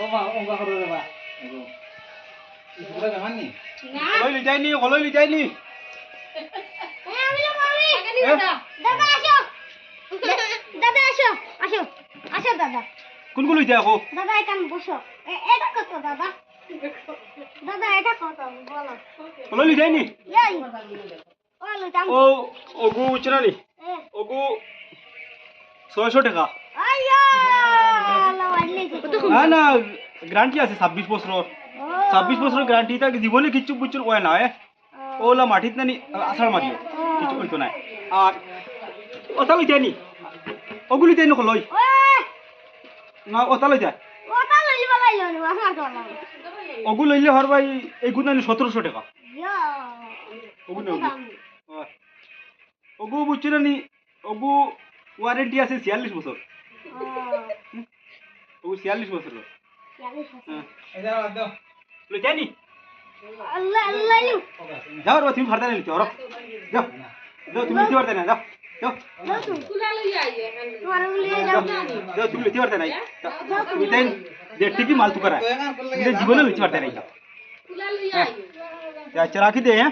ও মা ও মা করে রে বা পুরা জামানি না। হলই যায়নি হলই যায়নি এ আমি না পারি এ? দাদা আসো। দাদা আসো। আসো আসো দাদা। কোনগুলো যায় দাদা এখানে বসো। এটা কত দাদা? দাদা এটা কত বলো। হলই যায়নি এই। ও ওগু চিনানি ওগু ছয়শো টাকা। না না গ্যারান্টি আছে ছাব্বিশ বছর ছাব্বিশ বছর গ্যারান্টি থাকে জীবনে কিচ্ছু বুচ্ছু হয় না ওলা মাটিত নানি আষাঢ় মাটি। কিছু আর ওটা লই যায়নি ওগুলি যায়নি হলই ওই না ওটা লই যায় ওটা লইলি নি না হর ভাই এগুলো নানি সতেরোশো টাকা। ইয়া। ওগু বুঝছ না নি ওগু ওয়ারেন্টি আছে ছিয়াল্লিশ বছর। तू छियालीस बस रो इधर दो अल्लाह अल्लाह जाओ रो तुम भरता नहीं चोरो जाओ जाओ तुम नीचे भरता नहीं जाओ जाओ तुम कुला ले जाओ जाओ तुम नहीं जाओ माल तू करा जीवन में नहीं जाओ चला के दे